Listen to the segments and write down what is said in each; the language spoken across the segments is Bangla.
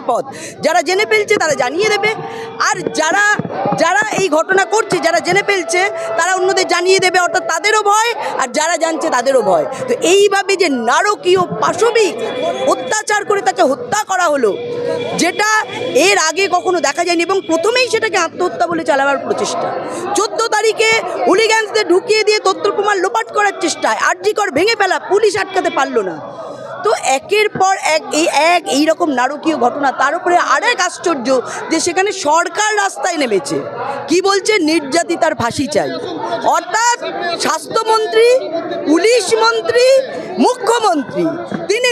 বিপদ। যারা জেনে ফেলছে তারা জানিয়ে দেবে। আর যারা যারা এই ঘটনা করছে, যারা জেনে ফেলছে, তারা অন্যদের জানিয়ে দেবে, অর্থাৎ তাদেরও ভয়, আর যারা জানছে তাদেরও ভয়। তো এইভাবে যে নারকীয় পাশবিক অত্যাচার করে তাকে হত্যা করা হলো, যেটা এর আগে কখনো দেখা যায়নি এবং প্রথমেই সেটাকে আত্মহত্যা বলে চালাবার প্রচেষ্টা। তারিখে হুলিগ্যান্সদের ঢুকিয়ে দিয়ে তথ্য প্রমাণ লোপাট করার চেষ্টায় আরজিকর ভেঙে ফেলা পুলিশ আটকাতে পারল না। তো একের পর এক এই এক এই রকম নারকীয় ঘটনা, তার উপরে আরেক আশ্চর্য যে সেখানে সরকার রাস্তায় নেমেছে। কি বলছে? নির্যাতিতার ফাঁসি চাই। অর্থাৎ স্বাস্থ্যমন্ত্রী, পুলিশ মন্ত্রী, মুখ্যমন্ত্রী, তিনি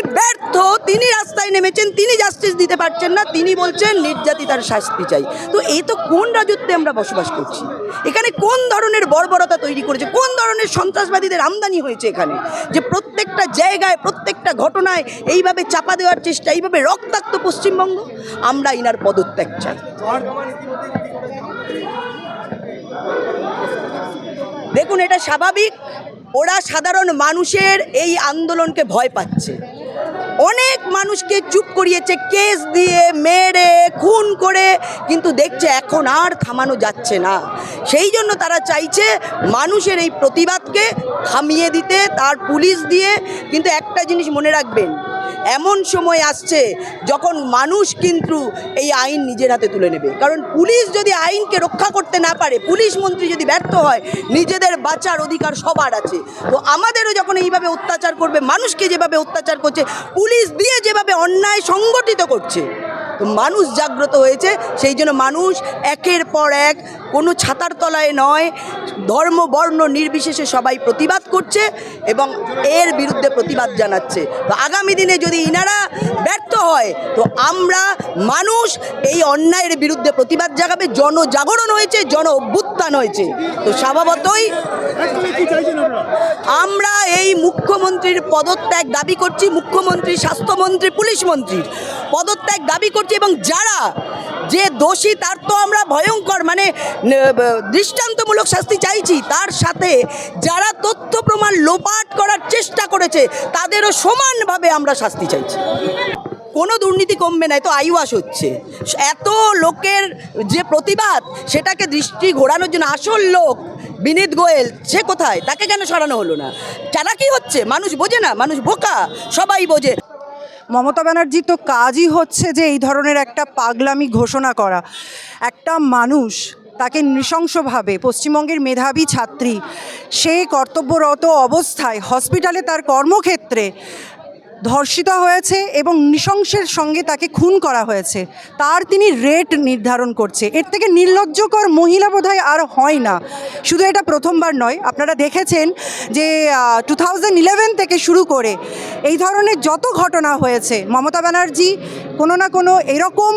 ব্যর্থ তিনি রাস্তায় নেমেছেন, তিনি জাস্টিস দিতে পারছেন না, তিনি বলছেন নির্যাতিতার শাস্তি চাই। তো এই তো কোন রাজত্বে আমরা বসবাস করছি? এখানে কোন ধরনের বর্বরতা তৈরি করেছে? কোন ধরনের সন্ত্রাসবাদীদের আমদানি হয়েছে এখানে? যে প্রত্যেকটা জায়গায়, প্রত্যেকটা ঘটনায় এইভাবে চাপা দেওয়ার চেষ্টা, এইভাবে রক্তাক্ত পশ্চিমবঙ্গ, আমরা ইনার পদত্যাগ চাই। দেখুন, এটা স্বাভাবিক। ওরা সাধারণ মানুষের এই আন্দোলনকে ভয় পাচ্ছে। অনেক মানুষকে চুপ করিয়েছে, কেস দিয়ে, মেরে, খুন করে, কিন্তু দেখছে এখন আর থামানো যাচ্ছে না। সেই জন্য তারা চাইছে মানুষের এই প্রতিবাদকে থামিয়ে দিতে, তার পুলিশ দিয়ে। কিন্তু একটা জিনিস মনে রাখবেন এমন সময় আসছে যখন মানুষ কিন্তু এই আইন নিজের হাতে তুলে নেবে। কারণ পুলিশ যদি আইনকে রক্ষা করতে না পারে, পুলিশ মন্ত্রী যদি ব্যর্থ হয়, নিজেদের বাঁচার অধিকার সবার আছে। তো আমাদেরও যখন এইভাবে অত্যাচার করবে, মানুষকে যেভাবে অত্যাচার করছে, পুলিশ দিয়ে যেভাবে অন্যায় সংগঠিত করছে মানুষ জাগ্রত হয়েছে, সেই জন্য মানুষ একের পর এক কোনো ছাতার তলায় নয়, ধর্ম, বর্ণ নির্বিশেষে সবাই প্রতিবাদ করছে এবং এর বিরুদ্ধে প্রতিবাদ জানাচ্ছে। তো আগামী দিনে যদি ইনারা ব্যর্থ হয়, তো আমরা মানুষ এই অন্যায়ের বিরুদ্ধে প্রতিবাদ জাগাবে। জনজাগরণ হয়েছে, জন অভ্যুত্থান হয়েছে। তো স্বভাবতই আমরা এই মুখ্যমন্ত্রীর পদত্যাগ দাবি করছি, মুখ্যমন্ত্রী, স্বাস্থ্যমন্ত্রী, পুলিশ মন্ত্রীর। পদত্যাগ দাবি করছি এবং যারা যে দোষী, তার তো আমরা ভয়ঙ্কর মানে দৃষ্টান্তমূলক শাস্তি চাইছি। তার সাথে যারা তথ্য প্রমাণ লোপাট করার চেষ্টা করেছে, তাদেরও সমানভাবে আমরা শাস্তি চাইছি। কোনো দুর্নীতি কমবে না তো আইওয়াস হচ্ছে। এত লোকের যে প্রতিবাদ, সেটাকে দৃষ্টি ঘোরানোর জন্য আসল লোক বিনীত গোয়েল, সে কোথায়? তাকে কেন সরানো হলো না? কেনা কি হচ্ছে? মানুষ বোঝে না, মানুষ বোকা, সবাই বোঝে। মমতা ব্যানার্জি তো কাজই হচ্ছে যে এই ধরনের একটা পাগলামি ঘোষণা করা। একটা মানুষ তাকে নৃশংসভাবে পশ্চিমবঙ্গের মেধাবী ছাত্রী সেই কর্তব্যরত অবস্থায় হসপিটালে তার কর্মক্ষেত্রে ধর্ষিত হয়েছে এবং নৃশংসের সঙ্গে তাকে খুন করা হয়েছে। তার তিনি রেট নির্ধারণ করছে। এর থেকে নির্লজ্জকর মহিলা বোধহয় আর হয় না। শুধু এটা প্রথমবার নয়, আপনারা দেখেছেন যে টু থেকে শুরু করে এই ধরনের যত ঘটনা হয়েছে, মমতা ব্যানার্জি কোনো না কোনো এরকম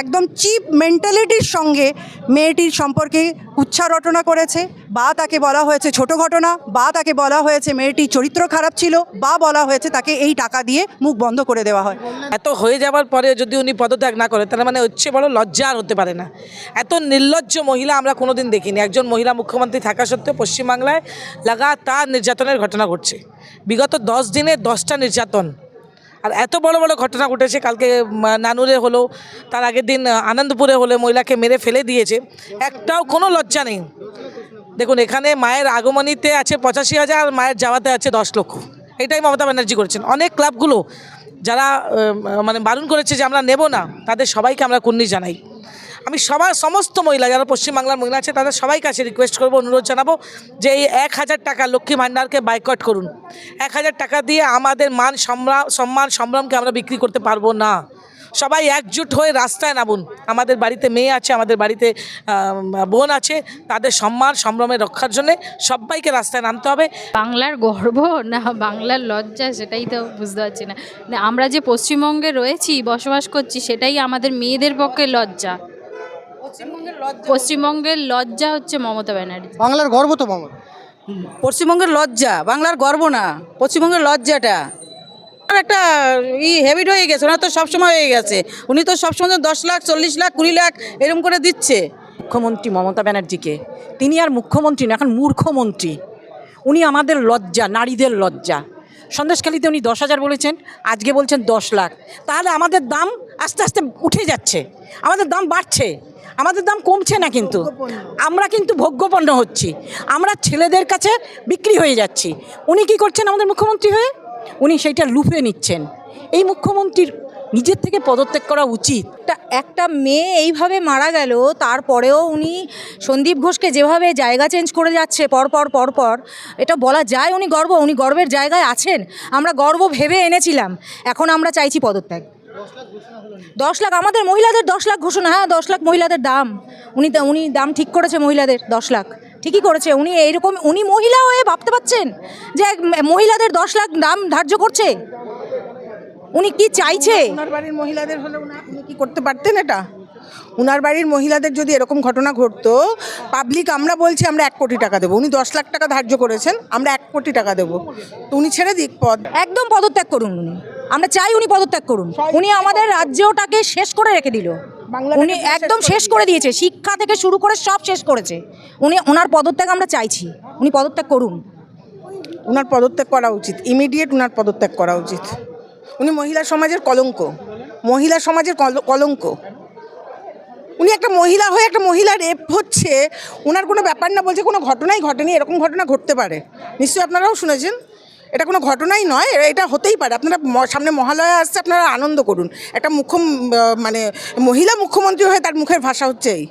একদম চিপ মেন্টালিটির সঙ্গে মেয়েটির সম্পর্কে উচ্ছা রটনা করেছে, বা তাকে বলা হয়েছে ছোট ঘটনা, বা তাকে বলা হয়েছে মেয়েটির চরিত্র খারাপ ছিল, বা বলা হয়েছে তাকে এই টাকা দিয়ে মুখ বন্ধ করে দেওয়া হয়। এত হয়ে যাওয়ার পরে যদি উনি পদত্যাগ না করে, তার মানে হচ্ছে বড় লজ্জা আর হতে পারে না। এত নির্লজ্জ মহিলা আমরা কোনোদিন দেখিনি। একজন মহিলা মুখ্যমন্ত্রী থাকা সত্ত্বেও পশ্চিমবাংলায় লাগাতার নির্যাতনের ঘটনা ঘটছে। বিগত দশ দিনে দশটা নির্যাতন আর এত বড় বড় ঘটনা ঘটেছে, কালকে নানুরে হলো, তার আগের দিন আনন্দপুরে হলে মহিলাকে মেরে ফেলে দিয়েছে। একটাও কোনো লজ্জা নেই। দেখুন, এখানে মায়ের আগমনীতে আছে পঁচাশি হাজার, আর মায়ের যাওয়াতে আছে দশ লক্ষ। এটাই মমতা ব্যানার্জি করেছেন। অনেক ক্লাবগুলো যারা মানে বারণ করেছে যে আমরা নেব না, তাদের সবাইকে আমরা কুন্নি জানাই। আমি সবার সমস্ত মহিলা যারা পশ্চিমবাংলার মহিলা আছে তাদের সবাই কাছে রিকোয়েস্ট করব অনুরোধ জানাব যে এই এক হাজার টাকা লক্ষ্মী ভাণ্ডারকে বাইকট করুন। এক হাজার টাকা দিয়ে আমাদের মান সম্রা সম্মান সম্ভ্রমকে আমরা বিক্রি করতে পারব না। সবাই একজুট হয়ে রাস্তায় নামুন। আমাদের বাড়িতে মেয়ে আছে আমাদের বাড়িতে বোন আছে তাদের সম্মান সম্ভ্রমের রক্ষার জন্য সবাইকে রাস্তায় নামতে হবে। বাংলার গর্ব না বাংলার লজ্জা সেটাই তো বুঝতে পারছি না, আমরা যে পশ্চিমবঙ্গে রয়েছি বসবাস করছি সেটাই আমাদের মেয়েদের পক্ষে লজ্জা। পশ্চিমবঙ্গের লজ্জা? হচ্ছে মমতা ব্যানার্জি। বাংলার গর্ব তো মমতা পশ্চিমবঙ্গের লজ্জা বাংলার গর্ব না পশ্চিমবঙ্গের লজ্জাটা। আর একটা ই হ্যাবিট হয়ে গেছে ওনার তো সবসময় হয়ে গেছে। উনি তো সবসময় দশ লাখ চল্লিশ লাখ কুড়ি লাখ এরকম করে দিচ্ছে। মুখ্যমন্ত্রী মমতা ব্যানার্জিকে তিনি আর মুখ্যমন্ত্রী না এখন মূর্খমন্ত্রী। উনি আমাদের লজ্জা নারীদের লজ্জা। সন্দেশখালিতে উনি দশ হাজার বলেছেন, আজকে বলছেন দশ লাখ। তাহলে আমাদের দাম আস্তে আস্তে উঠে যাচ্ছে। আমাদের দাম বাড়ছে। আমাদের দাম কমছে না কিন্তু। আমরা কিন্তু ভোগ্যপণ্য হচ্ছি। আমরা ছেলেদের কাছে বিক্রি হয়ে যাচ্ছি। উনি কি করছেন আমাদের মুখ্যমন্ত্রী হয়ে? উনি সেইটা লুফে নিচ্ছেন। এই মুখ্যমন্ত্রীর নিজের থেকে পদত্যাগ করা উচিত। একটা মেয়ে এইভাবে মারা গেল, তারপরেও উনি সন্দীপ ঘোষকে যেভাবে জায়গা চেঞ্জ করে যাচ্ছে পরপর পর পর পর, এটা বলা যায় উনি গর্ব, উনি গর্বের জায়গায় আছেন। আমরা গর্ব ভেবে এনেছিলাম, এখন আমরা চাইছি পদত্যাগ। দশ লাখ, আমাদের মহিলাদের দশ লাখ ঘোষণা হ্যাঁ দশ লাখ মহিলাদের দাম। উনি উনি দাম ঠিক করেছে মহিলাদের দশ লাখ। ঠিকই করেছে, উনি এইরকম, উনি মহিলা হয়ে ভাবতে পাচ্ছেন যে মহিলাদের দশ লাখ দাম ধার্য করছে? উনি কি চাইছে? ওনার বাড়ির মহিলাদের হলে উনি কি করতে পারতেন এটা? উনার বাড়ির মহিলাদের যদি এরকম ঘটনা ঘটতো পাবলিক আমরা বলছি আমরা এক কোটি টাকা দেবো। উনি দশ লাখ টাকা ধার্য করেছেন আমরা এক কোটি টাকা দেবো। তো উনি ছেড়ে দিক পদ। একদম পদত্যাগ করুন উনি। আমরা চাই উনি পদত্যাগ করুন। উনি আমাদের রাজ্যটাকে শেষ করে রেখে দিল। উনি একদম শেষ করে দিয়েছে। শিক্ষা থেকে শুরু করে সব শেষ করেছে। উনি ওনার পদত্যাগ আমরা চাইছি। উনি পদত্যাগ করুন। উনার পদত্যাগ করা উচিত। ইমিডিয়েট উনার পদত্যাগ করা উচিত। উনি মহিলা সমাজের কলঙ্ক। মহিলা সমাজের কল- কলঙ্ক। উনি একটা মহিলা হয়ে একটা মহিলা রেপ হচ্ছে ওনার কোনো ব্যাপার না বলছে, কোনো ঘটনাই ঘটেনি, এরকম ঘটনা ঘটতে পারে। নিশ্চয়ই আপনারাও শুনেছেন? এটা কোনো ঘটনাই নয় এটা হতেই পারে। আপনারা সামনে মহালয়া আসছে, আপনারা আনন্দ করুন। একটা মুখ্য মানে মহিলা মুখ্যমন্ত্রী হয়ে তার মুখের ভাষা হচ্ছে এই।